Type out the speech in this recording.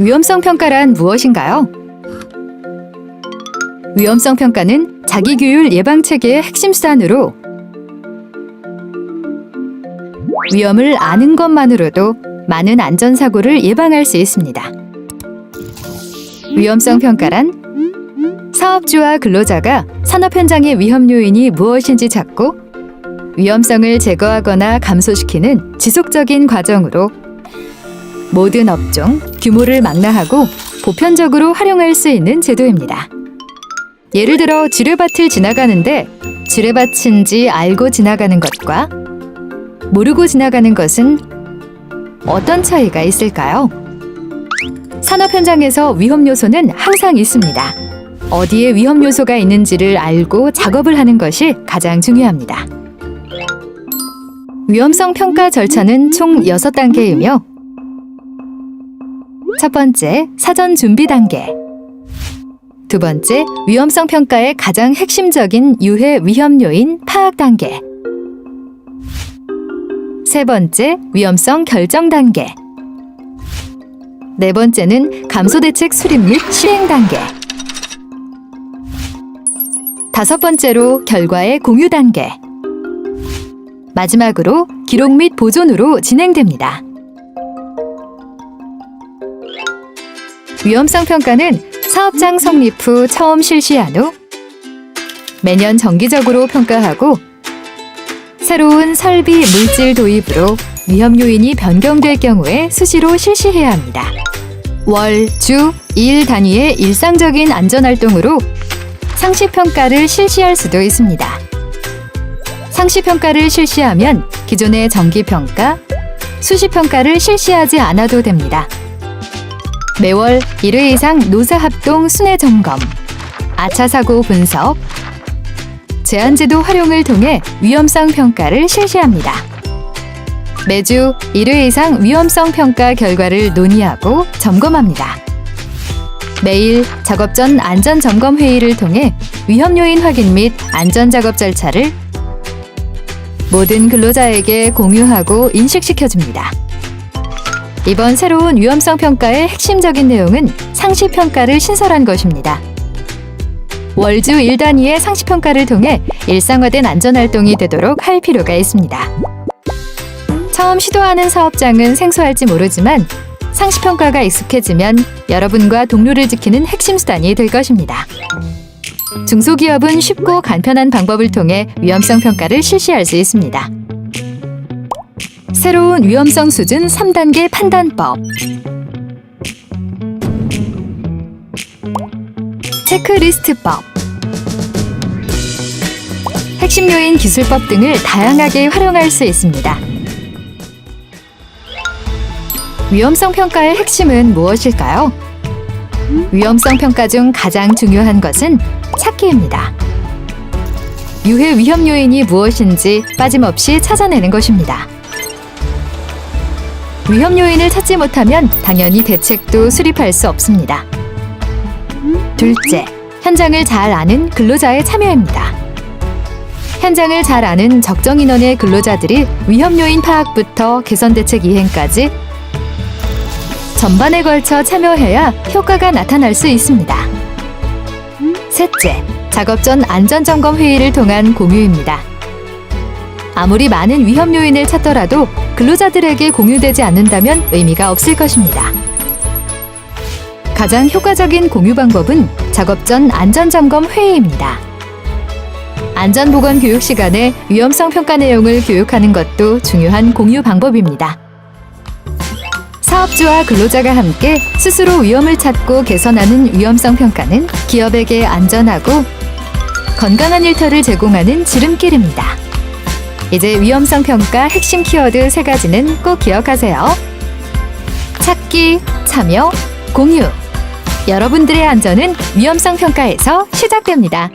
위험성 평가란 무엇인가요? 위험성 평가는 자기 규율 예방 체계의 핵심 수단으로 위험을 아는 것만으로도 많은 안전 사고를 예방할 수 있습니다. 위험성 평가란 사업주와 근로자가 산업 현장의 위험 요인이 무엇인지 찾고 위험성을 제거하거나 감소시키는 지속적인 과정으로 모든 업종 규모를 망라하고 보편적으로 활용할 수 있는 제도입니다. 예를 들어 지뢰밭을 지나가는데 지뢰밭인지 알고 지나가는 것과 모르고 지나가는 것은 어떤 차이가 있을까요? 산업 현장에서 위험 요소는 항상 있습니다. 어디에 위험 요소가 있는지를 알고 작업을 하는 것이 가장 중요합니다. 위험성 평가 절차는 총 6단계이며 첫 번째, 사전 준비 단계. 두 번째, 위험성 평가의 가장 핵심적인 유해 위험 요인 파악 단계. 세 번째, 위험성 결정 단계. 네 번째는 감소 대책 수립 및 실행 단계. 다섯 번째로 결과의 공유 단계. 마지막으로 기록 및 보존으로 진행됩니다. 위험성 평가는 사업장 성립 후 처음 실시한 후 매년 정기적으로 평가하고 새로운 설비 물질 도입으로 위험 요인이 변경될 경우에 수시로 실시해야 합니다. 월, 주, 일 단위의 일상적인 안전 활동으로 상시 평가를 실시할 수도 있습니다. 상시 평가를 실시하면 기존의 정기 평가, 수시 평가를 실시하지 않아도 됩니다. 매월 1회 이상 노사 합동 순회 점검, 아차 사고 분석, 제한제도 활용을 통해 위험성 평가를 실시합니다. 매주 1회 이상 위험성 평가 결과를 논의하고 점검합니다. 매일 작업 전 안전 점검 회의를 통해 위험 요인 확인 및 안전 작업 절차를 모든 근로자에게 공유하고 인식시켜 줍니다. 이번 새로운 위험성 평가의 핵심적인 내용은 상시 평가를 신설한 것입니다. 월주 1단위의 상시 평가를 통해 일상화된 안전 활동이 되도록 할 필요가 있습니다. 처음 시도하는 사업장은 생소할지 모르지만 상시 평가가 익숙해지면 여러분과 동료를 지키는 핵심 수단이 될 것입니다. 중소기업은 쉽고 간편한 방법을 통해 위험성 평가를 실시할 수 있습니다. 새로운 위험성 수준 3단계 판단법. 체크리스트법. 핵심 요인 기술법 등을 다양하게 활용할 수 있습니다. 위험성 평가의 핵심은 무엇일까요? 위험성 평가 중 가장 중요한 것은 찾기입니다. 유해 위험 요인이 무엇인지 빠짐없이 찾아내는 것입니다. 위험 요인을 찾지 못하면 당연히 대책도 수립할 수 없습니다. 둘째, 현장을 잘 아는 근로자의 참여입니다. 현장을 잘 아는 적정 인원의 근로자들이 위험 요인 파악부터 개선 대책 이행까지 전반에 걸쳐 참여해야 효과가 나타날 수 있습니다. 셋째, 작업 전 안전 점검 회의를 통한 공유입니다. 아무리 많은 위험 요인을 찾더라도 근로자들에게 공유되지 않는다면 의미가 없을 것입니다. 가장 효과적인 공유 방법은 작업 전 안전 점검 회의입니다. 안전보건 교육 시간에 위험성 평가 내용을 교육하는 것도 중요한 공유 방법입니다. 사업주와 근로자가 함께 스스로 위험을 찾고 개선하는 위험성 평가는 기업에게 안전하고 건강한 일터를 제공하는 지름길입니다. 이제 위험성 평가 핵심 키워드 세 가지는 꼭 기억하세요. 찾기, 참여, 공유. 여러분들의 안전은 위험성 평가에서 시작됩니다.